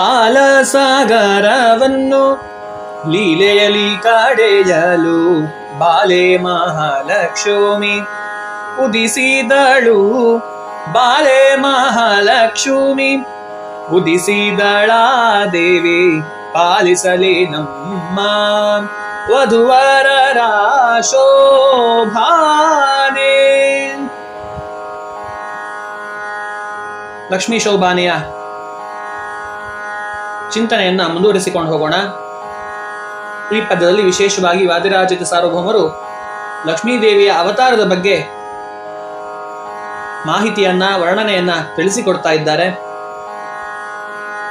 ಪಾಲಸಾಗರವನ್ನು ಲೀಲೆಯಲಿ ಕಡೆಯಲು ಬಾಲೆ ಮಹಾಲಕ್ಷ್ಮಿ ಉದಿಸಿದಳು. ಬಾಲೆ ಮಹಾಲಕ್ಷ್ಮಿ ಉದಿಸಿದಳ ದೇವಿ ಪಾಲಿಸಲಿ ನಮ್ಮ ವಧುವರರ ಶೋಭಾನೆ. ಲಕ್ಷ್ಮೀ ಶೋಭಾನೆಯ ಚಿಂತನೆಯನ್ನ ಮುಂದುವರಿಸಿಕೊಂಡು ಹೋಗೋಣ. ಈ ಪದ್ಯದಲ್ಲಿ ವಿಶೇಷವಾಗಿ ವಾದಿರಾಜಿತ ಸಾರ್ವಭೌಮರು ಲಕ್ಷ್ಮೀದೇವಿಯ ಅವತಾರದ ಬಗ್ಗೆ ಮಾಹಿತಿಯನ್ನ, ವರ್ಣನೆಯನ್ನ ತಿಳಿಸಿಕೊಡ್ತಾ ಇದ್ದಾರೆ.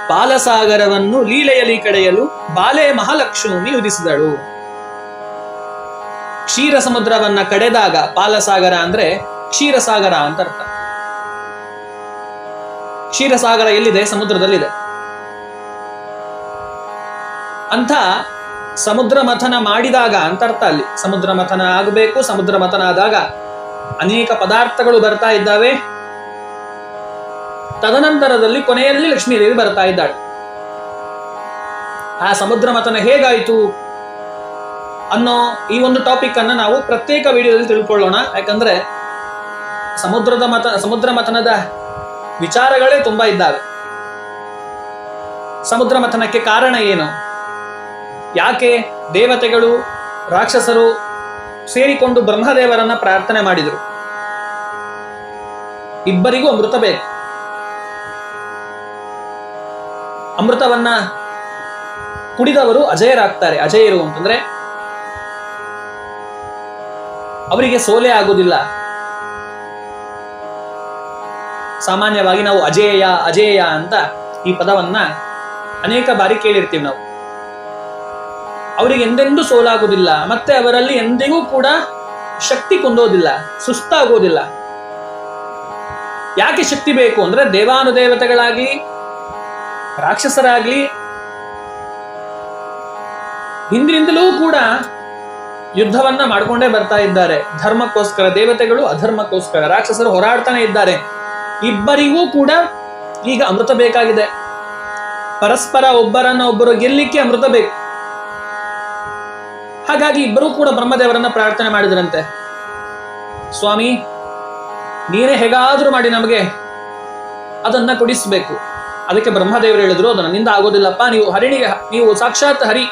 ಪಾಲಸಾಗರವನ್ನು ಲೀಲೆಯಲ್ಲಿ ಕಡೆಯಲು ಬಾಲೆ ಮಹಾಲಕ್ಷ್ಮಿ ಉದಿಸಿದಳು ಕ್ಷೀರ ಸಮುದ್ರವನ್ನ ಕಡೆದಾಗ ಪಾಲಸಾಗರ ಅಂದ್ರೆ ಕ್ಷೀರಸಾಗರ ಅಂತ ಅರ್ಥ. ಕ್ಷೀರಸಾಗರ ಎಲ್ಲಿದೆ? ಸಮುದ್ರದಲ್ಲಿದೆ. ಅಂತ ಸಮುದ್ರ ಮಥನ ಮಾಡಿದಾಗ ಅಂತ ಅರ್ಥ ಅಲ್ಲಿ ಸಮುದ್ರ ಮಥನ ಆಗಬೇಕು ಸಮುದ್ರ ಮಥನ ಆದಾಗ ಅನೇಕ ಪದಾರ್ಥಗಳು ಬರ್ತಾ ಇದ್ದಾವೆ. ತದನಂತರದಲ್ಲಿ ಕೊನೆಯಲ್ಲಿ ಲಕ್ಷ್ಮೀದೇವಿ ಬರ್ತಾ ಇದ್ದಾಳೆ. ಆ ಸಮುದ್ರ ಮಥನ ಹೇಗಾಯಿತು ಅನ್ನೋ ಈ ಒಂದು ಟಾಪಿಕ್ ಅನ್ನ ನಾವು ಪ್ರತ್ಯೇಕ ವಿಡಿಯೋದಲ್ಲಿ ತಿಳ್ಕೊಳ್ಳೋಣ. ಯಾಕಂದ್ರೆ ಸಮುದ್ರದ ಮತ ಸಮುದ್ರ ಮಥನದ ವಿಚಾರಗಳೇ ತುಂಬಾ ಇದ್ದಾವೆ. ಸಮುದ್ರ ಮಥನಕ್ಕೆ ಕಾರಣ ಏನು? ಯಾಕೆ ದೇವತೆಗಳು, ರಾಕ್ಷಸರು ಸೇರಿಕೊಂಡು ಬ್ರಹ್ಮದೇವರನ್ನ ಪ್ರಾರ್ಥನೆ ಮಾಡಿದರು? ಇಬ್ಬರಿಗೂ ಅಮೃತ ಬೇಕು. ಅಮೃತವನ್ನ ಕುಡಿದವರು ಅಜಯರಾಗ್ತಾರೆ. ಅಜಯರು ಅಂತಂದ್ರೆ ಅವರಿಗೆ ಸೋಲೆ ಆಗುವುದಿಲ್ಲ. ಸಾಮಾನ್ಯವಾಗಿ ನಾವು ಅಜೇಯ ಅಜೇಯ ಅಂತ ಈ ಪದವನ್ನ ಅನೇಕ ಬಾರಿ ಕೇಳಿರ್ತೀವಿ ನಾವು. ಅವರಿಗೆ ಎಂದೆಂದೂ ಸೋಲಾಗುವುದಿಲ್ಲ ಮತ್ತೆ ಅವರಲ್ಲಿ ಎಂದಿಗೂ ಕೂಡ ಶಕ್ತಿ ಕುಂದೋದಿಲ್ಲ, ಸುಸ್ತಾಗೋದಿಲ್ಲ. ಯಾಕೆ ಶಕ್ತಿ ಬೇಕು ಅಂದ್ರೆ ದೇವಾನುದೇವತೆಗಳಾಗ್ಲಿ, ರಾಕ್ಷಸರಾಗ್ಲಿ, ಹಿಂದಿನಿಂದಲೂ ಕೂಡ ಯುದ್ಧವನ್ನ ಮಾಡ್ಕೊಂಡೇ ಬರ್ತಾ ಇದ್ದಾರೆ. ಧರ್ಮಕ್ಕೋಸ್ಕರ, ದೇವತೆಗಳು ಅಧರ್ಮಕ್ಕೋಸ್ಕರ, ರಾಕ್ಷಸರು ಹೋರಾಡ್ತಾನೆ ಇದ್ದಾರೆ. ಇಬ್ಬರಿಗೂ ಕೂಡ ಈಗ ಅಮೃತ ಬೇಕಾಗಿದೆ. ಪರಸ್ಪರ ಒಬ್ಬರನ್ನ ಒಬ್ಬರು ಗೆಲ್ಲಿಕ್ಕೆ ಅಮೃತ ಬೇಕು. ಹಾಗಾಗಿ ಇಬ್ಬರೂ ಕೂಡ ಬ್ರಹ್ಮದೇವರನ್ನ ಪ್ರಾರ್ಥನೆ ಮಾಡಿದ್ರಂತೆ. ಸ್ವಾಮಿ, ನೀನೇ ಹೇಗಾದ್ರೂ ಮಾಡಿ ನಮಗೆ ಅದನ್ನ ಕೊಡಿಸ್ಬೇಕು. ಅದಕ್ಕೆ ಬ್ರಹ್ಮದೇವರು ಹೇಳಿದ್ರು, ಅದು ನನ್ನಿಂದ ಆಗೋದಿಲ್ಲಪ್ಪ, ನೀವು ಹರಿಣಿಗೆ, ನೀವು ಸಾಕ್ಷಾತ್ ಹರಿ.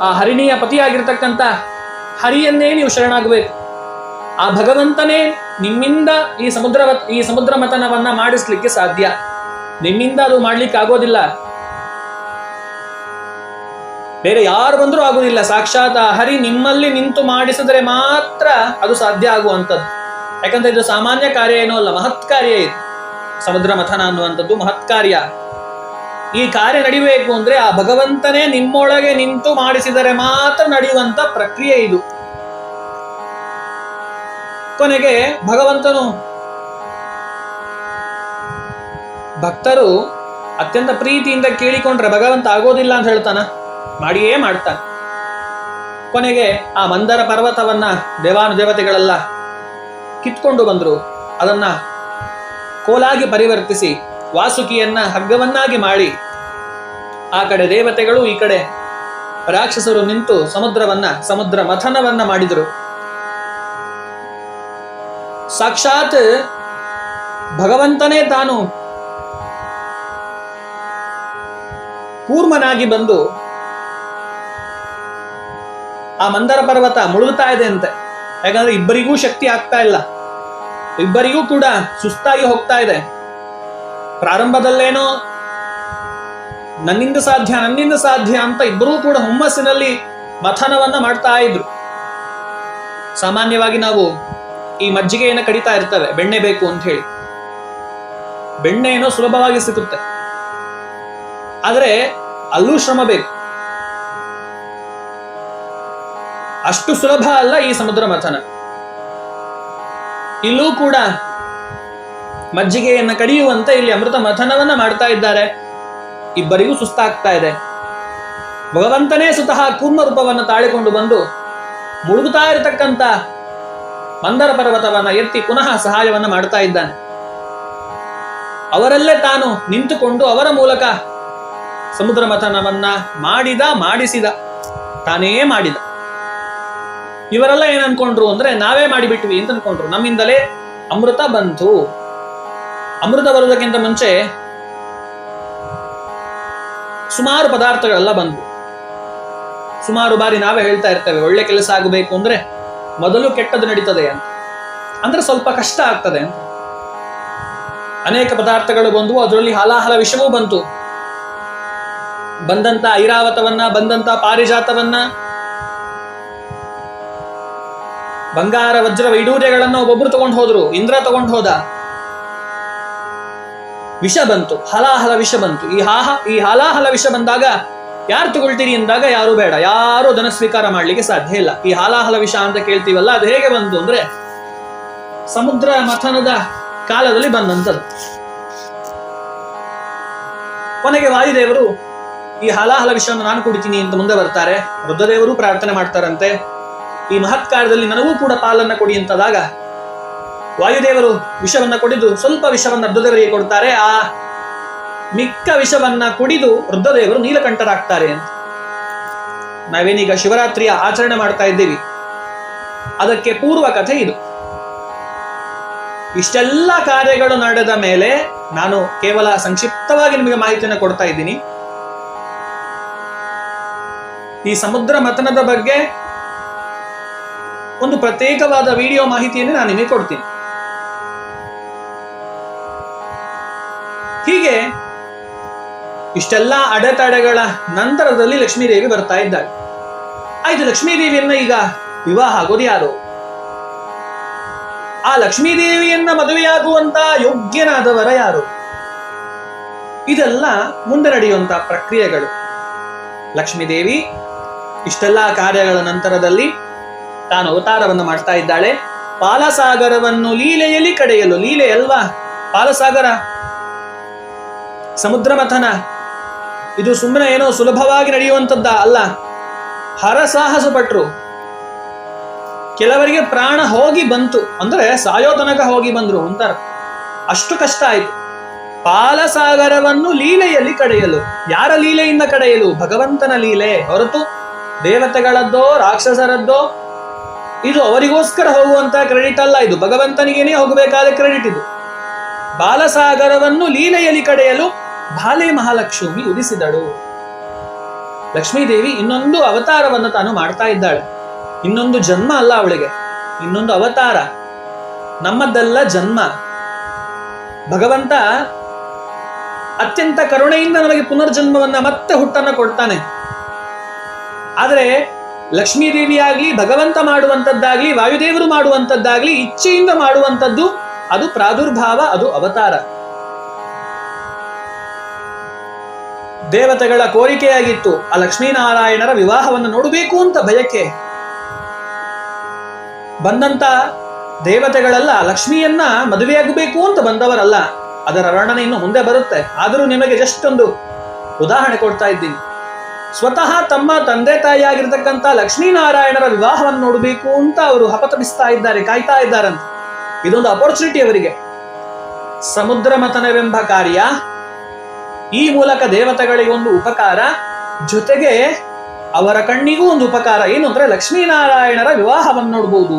ಆ ಹರಿಣಿಯ ಪತಿಯಾಗಿರ್ತಕ್ಕಂಥ ಹರಿಯನ್ನೇ ನೀವು ಶರಣಾಗಬೇಕು. ಆ ಭಗವಂತನೇ ನಿಮ್ಮಿಂದ ಈ ಸಮುದ್ರ ಈ ಸಮುದ್ರ ಮತನವನ್ನ ಮಾಡಿಸ್ಲಿಕ್ಕೆ ಸಾಧ್ಯ. ನಿಮ್ಮಿಂದ ಅದು ಮಾಡ್ಲಿಕ್ಕೆ ಆಗೋದಿಲ್ಲ ಬೇರೆ ಯಾರು ಬಂದರೂ ಆಗುವುದಿಲ್ಲ ಸಾಕ್ಷಾತ್ ಹರಿ ನಿಮ್ಮಲ್ಲಿ ನಿಂತು ಮಾಡಿಸಿದರೆ ಮಾತ್ರ ಅದು ಸಾಧ್ಯ ಆಗುವಂಥದ್ದು. ಯಾಕಂದ್ರೆ ಇದು ಸಾಮಾನ್ಯ ಕಾರ್ಯ ಏನೂ ಅಲ್ಲ, ಮಹತ್ ಕಾರ್ಯ ಇದು. ಸಮುದ್ರ ಮಥನ ಅನ್ನುವಂಥದ್ದು ಮಹತ್ ಕಾರ್ಯ. ಈ ಕಾರ್ಯ ನಡಿಬೇಕು ಅಂದ್ರೆ ಆ ಭಗವಂತನೇ ನಿಮ್ಮೊಳಗೆ ನಿಂತು ಮಾಡಿಸಿದರೆ ಮಾತ್ರ ನಡೆಯುವಂತ ಪ್ರಕ್ರಿಯೆ ಇದು. ಕೊನೆಗೆ ಭಗವಂತನು ಭಕ್ತರು ಅತ್ಯಂತ ಪ್ರೀತಿಯಿಂದ ಕೇಳಿಕೊಂಡ್ರೆ ಭಗವಂತ ಆಗೋದಿಲ್ಲ ಅಂತ ಹೇಳ್ತಾನ. ಮಾಡಿಯೇ ಮಾಡ್ತಾನೆ. ಕೊನೆಗೆ ಆ ಮಂದರ ಪರ್ವತವನ್ನ ದೇವಾನುದೇವತೆಗಳೆಲ್ಲ ಕಿತ್ಕೊಂಡು ಬಂದರು. ಅದನ್ನ ಕೋಲಾಗಿ ಪರಿವರ್ತಿಸಿ ವಾಸುಕಿಯನ್ನ ಹಗ್ಗವನ್ನಾಗಿ ಮಾಡಿ. ಆ ಕಡೆ ದೇವತೆಗಳು, ಈ ಕಡೆ ರಾಕ್ಷಸರು ನಿಂತು ಸಮುದ್ರವನ್ನ, ಸಮುದ್ರ ಮಥನವನ್ನ ಮಾಡಿದರು. ಸಾಕ್ಷಾತ್ ಭಗವಂತನೇ ತಾನು ಕೂರ್ಮನಾಗಿ ಬಂದು ಆ ಮಂದರ ಪರ್ವತ ಮುಳುಗುತ್ತಾ ಇದೆ ಅಂತೆ. ಯಾಕಂದ್ರೆ ಇಬ್ಬರಿಗೂ ಶಕ್ತಿ ಆಗ್ತಾ ಇಲ್ಲ. ಇಬ್ಬರಿಗೂ ಕೂಡ ಸುಸ್ತಾಗಿ ಹೋಗ್ತಾ ಇದೆ. ಪ್ರಾರಂಭದಲ್ಲೇನೋ ನನ್ನಿಂದ ಸಾಧ್ಯ ನನ್ನಿಂದ ಸಾಧ್ಯ ಅಂತ ಇಬ್ಬರೂ ಕೂಡ ಹುಮ್ಮಸ್ಸಿನಲ್ಲಿ ಮಥನವನ್ನ ಮಾಡ್ತಾ ಇದ್ರು. ಸಾಮಾನ್ಯವಾಗಿ ನಾವು ಈ ಮಜ್ಜಿಗೆಯನ್ನು ಕಡಿತಾ ಇರ್ತವೆ, ಬೆಣ್ಣೆ ಬೇಕು ಅಂತ ಹೇಳಿ. ಬೆಣ್ಣೆ ಏನೋ ಸುಲಭವಾಗಿ ಸಿಗುತ್ತೆ. ಆದರೆ ಅಲ್ಲೂ ಶ್ರಮ ಬೇಕು. ಅಷ್ಟು ಸುಲಭ ಅಲ್ಲ ಈ ಸಮುದ್ರ ಮಥನ. ಇಲ್ಲೂ ಕೂಡ ಮಜ್ಜಿಗೆಯನ್ನು ಕಡಿಯುವಂತೆ ಇಲ್ಲಿ ಅಮೃತ ಮಥನವನ್ನ ಮಾಡ್ತಾ ಇದ್ದಾರೆ. ಇಬ್ಬರಿಗೂ ಸುಸ್ತಾಗ್ತಾ ಇದೆ. ಭಗವಂತನೇ ಸ್ವತಃ ಕೂರ್ಮ ರೂಪವನ್ನು ತಾಳಿಕೊಂಡು ಬಂದು ಮುಳುಗುತ್ತಾ ಇರತಕ್ಕಂತ ಮಂದರ ಪರ್ವತವನ್ನ ಎತ್ತಿ ಪುನಃ ಸಹಾಯವನ್ನ ಮಾಡ್ತಾ ಇದ್ದಾನೆ. ಅವರಲ್ಲೇ ತಾನು ನಿಂತುಕೊಂಡು ಅವರ ಮೂಲಕ ಸಮುದ್ರ ಮಥನವನ್ನ ಮಾಡಿದ, ಮಾಡಿಸಿದ, ತಾನೇ ಮಾಡಿದ. ಇವರೆಲ್ಲ ಏನ್ ಅನ್ಕೊಂಡ್ರು ಅಂದ್ರೆ, ನಾವೇ ಮಾಡಿಬಿಟ್ವಿ ಅಂತ ಅನ್ಕೊಂಡ್ರು. ನಮ್ಮಿಂದಲೇ ಅಮೃತ ಬಂತು. ಅಮೃತ ಬರೋದಕ್ಕಿಂತ ಮುಂಚೆ ಸುಮಾರು ಪದಾರ್ಥಗಳೆಲ್ಲ ಬಂದ್ವು. ಸುಮಾರು ಬಾರಿ ನಾವೇ ಹೇಳ್ತಾ ಇರ್ತೇವೆ, ಒಳ್ಳೆ ಕೆಲಸ ಆಗಬೇಕು ಅಂದ್ರೆ ಮೊದಲು ಕೆಟ್ಟದ್ದು ನಡೀತದೆ ಅಂತ. ಅಂದ್ರೆ ಸ್ವಲ್ಪ ಕಷ್ಟ ಆಗ್ತದೆ ಅಂತ. ಅನೇಕ ಪದಾರ್ಥಗಳು ಬಂದವು, ಅದರಲ್ಲಿ ಹಲಾಹಲ ವಿಷವೂ ಬಂತು. ಬಂದಂತ ಐರಾವತವನ್ನ ಬಂದಂತ ಪಾರಿಜಾತವನ್ನ ಬಂಗಾರ, ವಜ್ರ ವೈಡೂರ್ಯಗಳನ್ನು ಒಬ್ಬೊಬ್ರು ತಗೊಂಡು ಹೋದ್ರು. ಇಂದ್ರ ತಗೊಂಡು ಹೋದ. ವಿಷ ಬಂತು. ಹಲಾಹಲ ವಿಷ ಬಂತು. ಈ ಹಾಹ, ಈ ಹಲಾಹಲ ವಿಷ ಬಂದಾಗ ಯಾರು ತಗೊಳ್ತೀರಿ ಅಂದಾಗ ಯಾರು ಬೇಡ. ಯಾರು ಧನ ಸ್ವೀಕಾರ ಮಾಡ್ಲಿಕ್ಕೆ ಸಾಧ್ಯ ಇಲ್ಲ. ಈ ಹಾಲಾಹಲ ವಿಷ ಅಂತ ಕೇಳ್ತೀವಲ್ಲ, ಅದು ಹೇಗೆ ಬಂತು ಅಂದ್ರೆ ಸಮುದ್ರ ಮಥನದ ಕಾಲದಲ್ಲಿ ಬಂದಂಥದ್ದು ಕೊನೆಗೆ ವಾಯುದೇವರು, ಈ ಹಲಾಹಲ ವಿಷವನ್ನು ನಾನು ಕುಡಿತೀನಿ ಅಂತ ಮುಂದೆ ಬರ್ತಾರೆ. ರುದ್ರದೇವರು ಪ್ರಾರ್ಥನೆ ಮಾಡ್ತಾರಂತೆ. ಈ ಮಹತ್ ಕಾರ್ಯದಲ್ಲಿ ನನಗೂ ಕೂಡ ಪಾಲನ್ನ ಕೊಡಿ ಅಂತದಾಗ ವಾಯುದೇವರು ವಿಷವನ್ನ ಕುಡಿದು ಸ್ವಲ್ಪ ವಿಷವನ್ನ ರುದ್ರದೇವರಿಗೆ ಕೊಡ್ತಾರೆ ಆ ಮಿಕ್ಕ ವಿಷವನ್ನ ಕುಡಿದು ವೃದ್ಧದೇವರು ನೀಲಕಂಠರಾಗ್ತಾರೆ ಅಂತ. ನಾವೇನೀಗ ಶಿವರಾತ್ರಿಯ ಆಚರಣೆ ಮಾಡ್ತಾ ಇದ್ದೀವಿ. ಅದಕ್ಕೆ ಪೂರ್ವ ಕಥೆ ಇದು. ಇಷ್ಟೆಲ್ಲ ಕಾರ್ಯಗಳು ನಡೆದ ಮೇಲೆ ನಾನು ಕೇವಲ ಸಂಕ್ಷಿಪ್ತವಾಗಿ ನಿಮಗೆ ಮಾಹಿತಿಯನ್ನು ಕೊಡ್ತಾ ಇದ್ದೀನಿ. ಈ ಸಮುದ್ರ ಮಥನದ ಬಗ್ಗೆ ಒಂದು ಪ್ರತ್ಯೇಕವಾದ ವಿಡಿಯೋ ಮಾಹಿತಿಯನ್ನು ನಾನು ನಿಮಗೆ ಕೊಡ್ತೀನಿ. ಹೀಗೆ ಇಷ್ಟೆಲ್ಲ ಅಡೆತಡೆಗಳ ನಂತರದಲ್ಲಿ ಲಕ್ಷ್ಮೀದೇವಿ ಬರ್ತಾ ಇದ್ದಾಳೆ. ಆಯ್ತು, ಲಕ್ಷ್ಮೀದೇವಿಯನ್ನ ಈಗ ವಿವಾಹ ಆಗೋದು ಯಾರು? ಆ ಲಕ್ಷ್ಮೀದೇವಿಯನ್ನ ಮದುವೆಯಾಗುವಂತ ಯೋಗ್ಯನಾದವರ ಯಾರು? ಇದೆಲ್ಲ ಮುಂದೆ ನಡೆಯುವಂತ ಪ್ರಕ್ರಿಯೆಗಳು. ಲಕ್ಷ್ಮೀದೇವಿ ಇಷ್ಟೆಲ್ಲ ಕಾರ್ಯಗಳ ನಂತರದಲ್ಲಿ ತಾನು ಅವತಾರವನ್ನು ಮಾಡ್ತಾ ಇದ್ದಾಳೆ. ಪಾಲಸಾಗರವನ್ನು ಲೀಲೆಯಲ್ಲಿ ಕಡೆಯಲು, ಲೀಲೆ ಅಲ್ವಾ? ಪಾಲಸಾಗರ ಸಮುದ್ರ ಮಥನ ಇದು ಸುಮ್ಮನೆ ಏನೋ ಸುಲಭವಾಗಿ ನಡೆಯುವಂಥದ್ದ ಅಲ್ಲ. ಹರಸಾಹಸ ಪಟ್ರು. ಕೆಲವರಿಗೆ ಪ್ರಾಣ ಹೋಗಿ ಬಂತು. ಅಂದ್ರೆ ಸಾಯೋ ತನಕ ಹೋಗಿ ಬಂದ್ರು ಅಂತಾರೆ. ಅಷ್ಟು ಕಷ್ಟ ಆಯ್ತು. ಪಾಲಸಾಗರವನ್ನು ಲೀಲೆಯಲ್ಲಿ ಕಡೆಯಲು. ಯಾರ ಲೀಲೆಯಿಂದ ಕಡೆಯಲು? ಭಗವಂತನ ಲೀಲೆ ಹೊರತು ದೇವತೆಗಳದ್ದೋ, ರಾಕ್ಷಸರದ್ದೋ ಇದು ಅವರಿಗೋಸ್ಕರ ಹೋಗುವಂತ ಕ್ರೆಡಿಟ್ ಅಲ್ಲ ಇದು. ಭಗವಂತನಿಗೇನೆ ಹೋಗಬೇಕಾದ ಕ್ರೆಡಿಟ್ ಇದು. ಬಾಲಸಾಗರವನ್ನು ಲೀಲೆಯಲ್ಲಿ ಕಡೆಯಲು ಬಾಲೆ ಮಹಾಲಕ್ಷ್ಮಿ ಉದಿಸಿದಳು. ಲಕ್ಷ್ಮೀದೇವಿ ಇನ್ನೊಂದು ಅವತಾರವನ್ನು ತಾನು ಮಾಡ್ತಾ ಇದ್ದಾಳೆ. ಇನ್ನೊಂದು ಜನ್ಮ ಅಲ್ಲ ಅವಳಿಗೆ. ಇನ್ನೊಂದು ಅವತಾರ. ನಮ್ಮದ್ದಲ್ಲ ಜನ್ಮ. ಭಗವಂತ ಅತ್ಯಂತ ಕರುಣೆಯಿಂದ ನಮಗೆ ಪುನರ್ಜನ್ಮವನ್ನ ಮತ್ತೆ ಹುಟ್ಟನ್ನ ಕೊಡ್ತಾನೆ. ಆದರೆ ಲಕ್ಷ್ಮೀದೇವಿಯಾಗ್ಲಿ ಭಗವಂತ ಮಾಡುವಂಥದ್ದಾಗಲಿ, ವಾಯುದೇವರು ಮಾಡುವಂಥದ್ದಾಗಲಿ, ಇಚ್ಛೆಯಿಂದ ಮಾಡುವಂತದ್ದು ಅದು ಪ್ರಾದುರ್ಭಾವ, ಅದು ಅವತಾರ. ದೇವತೆಗಳ ಕೋರಿಕೆಯಾಗಿತ್ತು, ಆ ಲಕ್ಷ್ಮೀನಾರಾಯಣರ ವಿವಾಹವನ್ನು ನೋಡಬೇಕು ಅಂತ ಬಯಕೆ. ಬಂದಂತ ದೇವತೆಗಳೆಲ್ಲ, ಲಕ್ಷ್ಮಿಯನ್ನ ಮದುವೆಯಾಗಬೇಕು ಅಂತ ಬಂದವರಲ್ಲ, ಅದರ ವರ್ಣನೆ ಇನ್ನು ಮುಂದೆ ಬರುತ್ತೆ. ಆದರೂ ನಿಮಗೆ ಜಸ್ಟ್ ಒಂದು ಉದಾಹರಣೆ ಕೊಡ್ತಾ ಇದ್ದೀನಿ. ಸ್ವತಃ ತಮ್ಮ ತಂದೆ ತಾಯಿಯಾಗಿರ್ತಕ್ಕಂಥ ಲಕ್ಷ್ಮೀನಾರಾಯಣರ ವಿವಾಹವನ್ನು ನೋಡಬೇಕು ಅಂತ ಅವರು ಹಪತಪಿಸ್ತಾ ಇದ್ದಾರೆ, ಕಾಯ್ತಾ ಇದ್ದಾರಂತ. ಇದೊಂದು ಅಪರ್ಚುನಿಟಿ ಅವರಿಗೆ. ಸಮುದ್ರ ಮಥನವೆಂಬ ಕಾರ್ಯ, ಈ ಮೂಲಕ ದೇವತೆಗಳಿಗೆ ಒಂದು ಉಪಕಾರ, ಜೊತೆಗೆ ಅವರ ಕಣ್ಣಿಗೂ ಒಂದು ಉಪಕಾರ. ಏನು ಅಂದ್ರೆ ಲಕ್ಷ್ಮೀನಾರಾಯಣರ ವಿವಾಹವನ್ನು ನೋಡಬಹುದು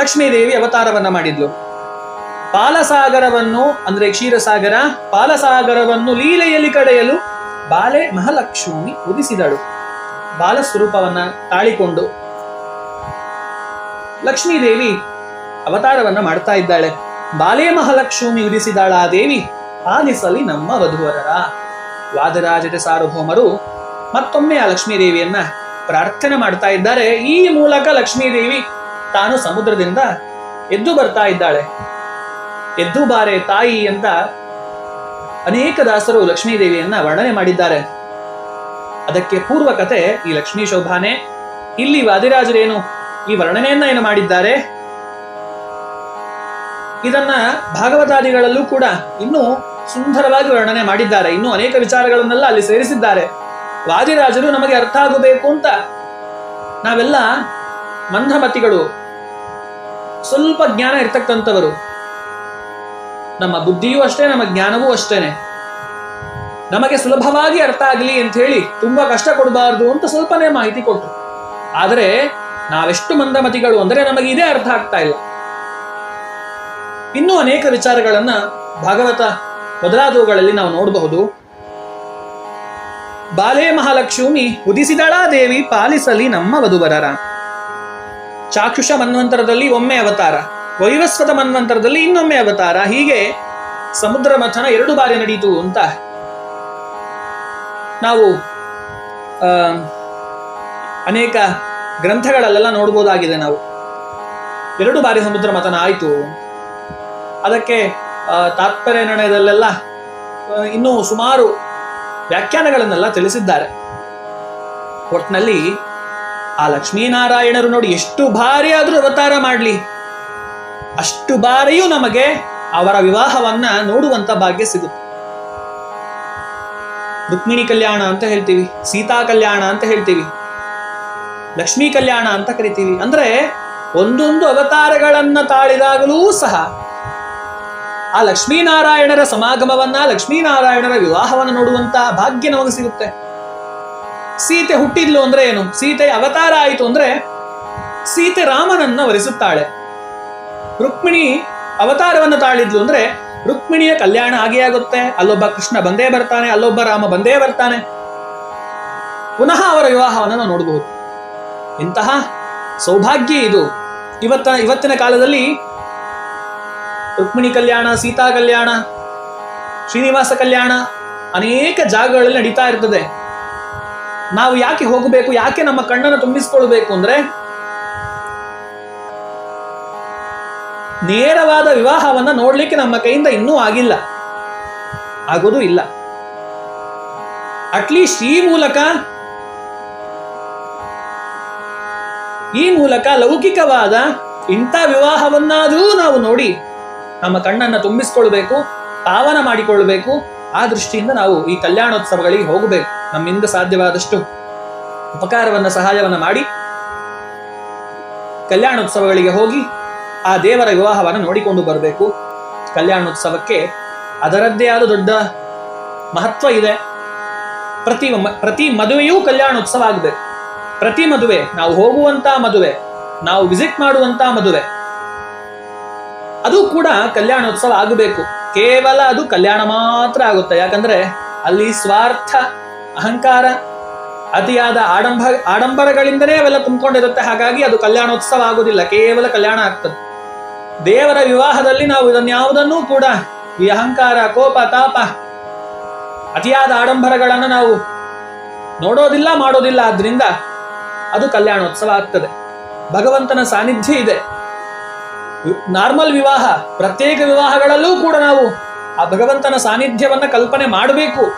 ಲಕ್ಷ್ಮೀದೇವಿ ಅವತಾರವನ್ನ ಮಾಡಿದ್ಲು. ಪಾಲಸಾಗರವನ್ನು, ಅಂದ್ರೆ ಕ್ಷೀರಸಾಗರ, ಪಾಲಸಾಗರವನ್ನು ಲೀಲೆಯಲ್ಲಿ ಕಡೆಯಲು ಬಾಲೆ ಮಹಾಲಕ್ಷ್ಮಿ ಉದಿಸಿದಳು. ಬಾಲ ಸ್ವರೂಪವನ್ನ ತಾಳಿಕೊಂಡು ಲಕ್ಷ್ಮೀದೇವಿ ಅವತಾರವನ್ನ ಮಾಡ್ತಾ ಇದ್ದಾಳೆ. ಬಾಲೇ ಮಹಾಲಕ್ಷ್ಮಿ ಉದಿಸಿದಾಳ ಆ ದೇವಿ ಪಾಲಿಸಲಿ ನಮ್ಮ ವಧುವರರ. ವಾದರಾಜತೆ ಸಾರ್ವಭೌಮರು ಮತ್ತೊಮ್ಮೆ ಆ ಲಕ್ಷ್ಮೀದೇವಿಯನ್ನ ಪ್ರಾರ್ಥನೆ ಮಾಡ್ತಾ ಇದ್ದಾರೆ. ಈ ಮೂಲಕ ಲಕ್ಷ್ಮೀದೇವಿ ತಾನು ಸಮುದ್ರದಿಂದ ಎದ್ದು ಬರ್ತಾ ಇದ್ದಾಳೆ. ಎದ್ದು ಬಾರೆ ತಾಯಿ ಅಂತ ಅನೇಕ ದಾಸರು ಲಕ್ಷ್ಮೀದೇವಿಯನ್ನ ವರ್ಣನೆ ಮಾಡಿದ್ದಾರೆ. ಅದಕ್ಕೆ ಪೂರ್ವ ಕತೆ ಈ ಲಕ್ಷ್ಮೀ ಶೋಭಾನೆ. ಇಲ್ಲಿ ವಾದಿರಾಜರೇನು ಈ ವರ್ಣನೆಯನ್ನ ಏನು ಮಾಡಿದ್ದಾರೆ? ಇದನ್ನ ಭಾಗವತಾದಿಗಳಲ್ಲೂ ಕೂಡ ಇನ್ನೂ ಸುಂದರವಾಗಿ ವರ್ಣನೆ ಮಾಡಿದ್ದಾರೆ. ಇನ್ನೂ ಅನೇಕ ವಿಚಾರಗಳನ್ನೆಲ್ಲ ಅಲ್ಲಿ ಸೇರಿಸಿದ್ದಾರೆ. ವಾದಿರಾಜರು ನಮಗೆ ಅರ್ಥ ಆಗಬೇಕು ಅಂತ ನಾವೆಲ್ಲ ಮಂದಮತಿಗಳು. ಸ್ವಲ್ಪ ಜ್ಞಾನ ಇರ್ತಕ್ಕಂಥವರು. ನಮ್ಮ ಬುದ್ಧಿಯೂ ಅಷ್ಟೇ, ನಮ್ಮ ಜ್ಞಾನವೂ ಅಷ್ಟೇನೆ. ನಮಗೆ ಸುಲಭವಾಗಿ ಅರ್ಥ ಆಗಲಿ ಅಂತ ಹೇಳಿ ತುಂಬಾ ಕಷ್ಟ ಕೊಡಬಾರ್ದು ಅಂತ ಸ್ವಲ್ಪನೇ ಮಾಹಿತಿ ಕೊಟ್ಟರು ಆದರೆ ನಾವೆಷ್ಟು ಮಂದಮತಿಗಳು ಅಂದರೆ ನಮಗೆ ಇದೇ ಅರ್ಥ ಆಗ್ತಾ ಇಲ್ಲ. ಇನ್ನೂ ಅನೇಕ ವಿಚಾರಗಳನ್ನ ಭಾಗವತ ಮೊದಲಾದವುಗಳಲ್ಲಿ ನಾವು ನೋಡಬಹುದು. ಬಾಲೆ ಮಹಾಲಕ್ಷ್ಮಿ ಉದಿಸಿದಳಾ ದೇವಿ ಪಾಲಿಸಲಿ ನಮ್ಮ ವಧುವರರ. ಚಾಕ್ಷುಷ ಮನ್ವಂತರದಲ್ಲಿ ಒಮ್ಮೆ ಅವತಾರ. ವೈವಸ್ವತ ಮನ್ವಂತರದಲ್ಲಿ ಇನ್ನೊಮ್ಮೆ ಅವತಾರ. ಹೀಗೆ ಸಮುದ್ರ ಮಥನ ಎರಡು ಬಾರಿ ನಡೀತು ಅಂತ. ನಾವು ಅನೇಕ ಗ್ರಂಥಗಳಲ್ಲೆಲ್ಲ ನೋಡ್ಬೋದಾಗಿದೆ ನಾವು. ಎರಡು ಬಾರಿ ಸಮುದ್ರ ಮಥನ ಆಯಿತು. ಅದಕ್ಕೆ ತಾತ್ಪರ್ಯ ನಿರ್ಣಯದಲ್ಲೆಲ್ಲ ಇನ್ನೂ ಸುಮಾರು ವ್ಯಾಖ್ಯಾನಗಳನ್ನೆಲ್ಲ ತಿಳಿಸಿದ್ದಾರೆ. ಒಟ್ನಲ್ಲಿ ಆ ಲಕ್ಷ್ಮೀನಾರಾಯಣರು ನೋಡಿ ಎಷ್ಟು ಬಾರಿ ಆದರೂ ಅವತಾರ ಮಾಡಲಿ. ಅಷ್ಟು ಬಾರಿಯೂ ನಮಗೆ ಅವರ ವಿವಾಹವನ್ನ ನೋಡುವಂತ ಭಾಗ್ಯ ಸಿಗುತ್ತೆ. ರುಕ್ಮಿಣಿ ಕಲ್ಯಾಣ ಅಂತ ಹೇಳ್ತೀವಿ, ಸೀತಾ ಕಲ್ಯಾಣ ಅಂತ ಹೇಳ್ತೀವಿ, ಲಕ್ಷ್ಮೀ ಕಲ್ಯಾಣ ಅಂತ ಕರಿತೀವಿ. ಅಂದ್ರೆ ಒಂದೊಂದು ಅವತಾರಗಳನ್ನ ತಾಳಿದಾಗಲೂ ಸಹ ಆ ಲಕ್ಷ್ಮೀನಾರಾಯಣರ ಸಮಾಗಮವನ್ನ, ಲಕ್ಷ್ಮೀನಾರಾಯಣರ ವಿವಾಹವನ್ನ ನೋಡುವಂತ ಭಾಗ್ಯ ನಮಗೆ ಸಿಗುತ್ತೆ. ಸೀತೆ ಹುಟ್ಟಿದ್ಲು ಅಂದ್ರೆ ಏನು? ಸೀತೆ ಅವತಾರ ಆಯಿತು ಅಂದ್ರೆ ಸೀತೆ ರಾಮನನ್ನ ವರಿಸುತ್ತಾಳೆ. ರುಕ್ಮಿಣಿ ಅವತಾರವನ್ನು ತಾಳಿದ್ಲು ಅಂದ್ರೆ ರುಕ್ಮಿಣಿಯ ಕಲ್ಯಾಣ ಆಗೇ ಆಗುತ್ತೆ. ಅಲ್ಲೊಬ್ಬ ಕೃಷ್ಣ ಬಂದೇ ಬರ್ತಾನೆ, ಅಲ್ಲೊಬ್ಬ ರಾಮ ಬಂದೇ ಬರ್ತಾನೆ. ಪುನಃ ಅವರ ವಿವಾಹವನ್ನು ನಾವು ನೋಡಬಹುದು ಇಂತಹ ಸೌಭಾಗ್ಯ ಇದು. ಇವತ್ತ ಇವತ್ತಿನ ಕಾಲದಲ್ಲಿ ರುಕ್ಮಿಣಿ ಕಲ್ಯಾಣ, ಸೀತಾ ಕಲ್ಯಾಣ, ಶ್ರೀನಿವಾಸ ಕಲ್ಯಾಣ ಅನೇಕ ಜಾಗಗಳಲ್ಲಿ ನಡೀತಾ ಇರ್ತದೆ. ನಾವು ಯಾಕೆ ಹೋಗಬೇಕು, ಯಾಕೆ ನಮ್ಮ ಕಣ್ಣನ್ನು ತುಂಬಿಸ್ಕೊಳ್ಬೇಕು ಅಂದ್ರೆ ನೇರವಾದ ವಿವಾಹವನ್ನ ನೋಡ್ಲಿಕ್ಕೆ ನಮ್ಮ ಕೈಯಿಂದ ಇನ್ನೂ ಆಗಿಲ್ಲ. ಆಗೋದು ಇಲ್ಲ. ಅಟ್ಲೀಸ್ಟ್ ಈ ಮೂಲಕ ಈ ಮೂಲಕ ಲೌಕಿಕವಾದ ಇಂಥ ವಿವಾಹವನ್ನಾದರೂ ನಾವು ನೋಡಿ ನಮ್ಮ ಕಣ್ಣನ್ನ ತುಂಬಿಸ್ಕೊಳ್ಬೇಕು, ಪಾವನ ಮಾಡಿಕೊಳ್ಬೇಕು, ಆ ದೃಷ್ಟಿಯಿಂದ ನಾವು ಈ ಕಲ್ಯಾಣೋತ್ಸವಗಳಿಗೆ ಹೋಗಬೇಕು. ನಮ್ಮಿಂದ ಸಾಧ್ಯವಾದಷ್ಟು ಉಪಕಾರವನ್ನ, ಸಹಾಯವನ್ನ ಮಾಡಿ ಕಲ್ಯಾಣೋತ್ಸವಗಳಿಗೆ ಹೋಗಿ ಆ ದೇವರ ವಿವಾಹವನ್ನು ನೋಡಿಕೊಂಡು ಬರಬೇಕು. ಕಲ್ಯಾಣೋತ್ಸವಕ್ಕೆ ಅದರದ್ದೇ ಆದ ದೊಡ್ಡ ಮಹತ್ವ ಇದೆ. ಪ್ರತಿ ಪ್ರತಿ ಮದುವೆಯೂ ಕಲ್ಯಾಣೋತ್ಸವ ಆಗಬೇಕು. ಪ್ರತಿ ಮದುವೆ, ನಾವು ಹೋಗುವಂತ ಮದುವೆ, ನಾವು ವಿಸಿಟ್ ಮಾಡುವಂತ ಮದುವೆ, ಅದು ಕೂಡ ಕಲ್ಯಾಣೋತ್ಸವ ಆಗಬೇಕು. ಕೇವಲ ಅದು ಕಲ್ಯಾಣ ಮಾತ್ರ ಆಗುತ್ತೆ. ಯಾಕಂದ್ರೆ ಅಲ್ಲಿ ಸ್ವಾರ್ಥ, ಅಹಂಕಾರ, ಅತಿಯಾದ ಆಡಂಬ, ಆಡಂಬರಗಳಿಂದಲೇ ಅವೆಲ್ಲ ತುಂಬಿಕೊಂಡಿರುತ್ತೆ. ಹಾಗಾಗಿ ಅದು ಕಲ್ಯಾಣೋತ್ಸವ ಆಗೋದಿಲ್ಲ. ಕೇವಲ ಕಲ್ಯಾಣ ಆಗ್ತದೆ. ದೇವರ ವಿವಾಹದಲ್ಲಿ ನಾವು ಇದನ್ಯಾವುದನ್ನೂ ಕೂಡ ಈ ಅಹಂಕಾರ, ಕೋಪ, ತಾಪ ಅತಿಯಾದ ಆಡಂಬರಗಳನ್ನು ನಾವು ನೋಡೋದಿಲ್ಲ, ಮಾಡೋದಿಲ್ಲ. ಆದ್ರಿಂದ ಅದು ಕಲ್ಯಾಣೋತ್ಸವ ಆಗ್ತದೆ. ಭಗವಂತನ ಸಾನ್ನಿಧ್ಯ ಇದೆ. ನಾರ್ಮಲ್ ವಿವಾಹ, ಪ್ರತ್ಯೇಕ ವಿವಾಹಗಳಲ್ಲೂ ಕೂಡ ನಾವು ಆ ಭಗವಂತನ ಸಾನ್ನಿಧ್ಯವನ್ನ ಕಲ್ಪನೆ ಮಾಡಬೇಕು.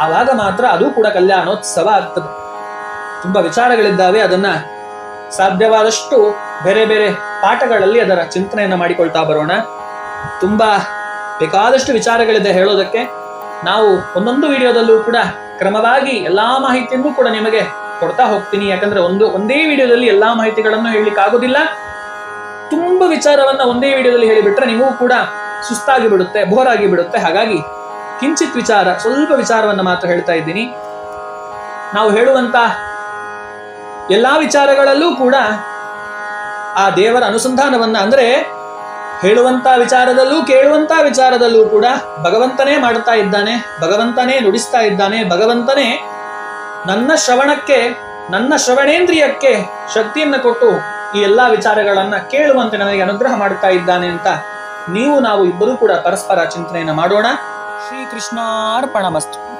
ಆವಾಗ ಮಾತ್ರ ಅದು ಕೂಡ ಕಲ್ಯಾಣೋತ್ಸವ ಆಗ್ತದೆ. ತುಂಬಾ ವಿಚಾರಗಳಿದ್ದಾವೆ. ಅದನ್ನ ಸಾಧ್ಯವಾದಷ್ಟು ಬೇರೆ ಬೇರೆ ಪಾಠಗಳಲ್ಲಿ ಅದರ ಚಿಂತನೆಯನ್ನು ಮಾಡಿಕೊಳ್ತಾ ಬರೋಣ. ತುಂಬಾ ಬೇಕಾದಷ್ಟು ವಿಚಾರಗಳಿದೆ ಹೇಳೋದಕ್ಕೆ. ನಾವು ಒಂದೊಂದು ವಿಡಿಯೋದಲ್ಲೂ ಕೂಡ ಕ್ರಮವಾಗಿ ಎಲ್ಲಾ ಮಾಹಿತಿಯನ್ನು ಕೂಡ ನಿಮಗೆ ಕೊಡ್ತಾ ಹೋಗ್ತೀನಿ. ಯಾಕಂದ್ರೆ ಒಂದು, ಒಂದೇ ವಿಡಿಯೋದಲ್ಲಿ ಎಲ್ಲಾ ಮಾಹಿತಿಗಳನ್ನು ಹೇಳಲಿಕ್ಕೆ ಆಗೋದಿಲ್ಲ ತುಂಬ ವಿಚಾರವನ್ನ ಒಂದೇ ವಿಡಿಯೋದಲ್ಲಿ ಹೇಳಿಬಿಟ್ರೆ ನಿಮಗೂ ಕೂಡ ಸುಸ್ತಾಗಿ ಬಿಡುತ್ತೆ ಬೋರ್ ಆಗಿ ಬಿಡುತ್ತೆ. ಹಾಗಾಗಿ ಕಿಂಚಿತ್ ವಿಚಾರ, ಸ್ವಲ್ಪ ವಿಚಾರವನ್ನ ಮಾತ್ರ ಹೇಳ್ತಾ ಇದ್ದೀನಿ. ನಾವು ಹೇಳುವಂತ ಎಲ್ಲಾ ವಿಚಾರಗಳಲ್ಲೂ ಕೂಡ ಆ ದೇವರ ಅನುಸಂಧಾನವನ್ನ ಅಂದ್ರೆ ಹೇಳುವಂತ ವಿಚಾರದಲ್ಲೂ ಕೇಳುವಂತ ವಿಚಾರದಲ್ಲೂ ಕೂಡ ಭಗವಂತನೇ ಮಾಡ್ತಾ ಇದ್ದಾನೆ, ಭಗವಂತನೇ ನುಡಿಸ್ತಾ ಇದ್ದಾನೆ, ಭಗವಂತನೇ ನನ್ನ ಶ್ರವಣಕ್ಕೆ, ನನ್ನ ಶ್ರವಣೇಂದ್ರಿಯಕ್ಕೆ ಶಕ್ತಿಯನ್ನ ಕೊಟ್ಟು ಈ ಎಲ್ಲಾ ವಿಚಾರಗಳನ್ನ ಕೇಳುವಂತೆ ನನಗೆ ಅನುಗ್ರಹ ಮಾಡುತ್ತಾ ಇದ್ದಾನೆ ಅಂತ ನೀವು ನಾವು ಇಬ್ಬರೂ ಕೂಡ ಪರಸ್ಪರ ಚಿಂತನೆಯನ್ನ ಮಾಡೋಣ. ಶ್ರೀಕೃಷ್ಣಾರ್ಪಣಮಸ್ತು.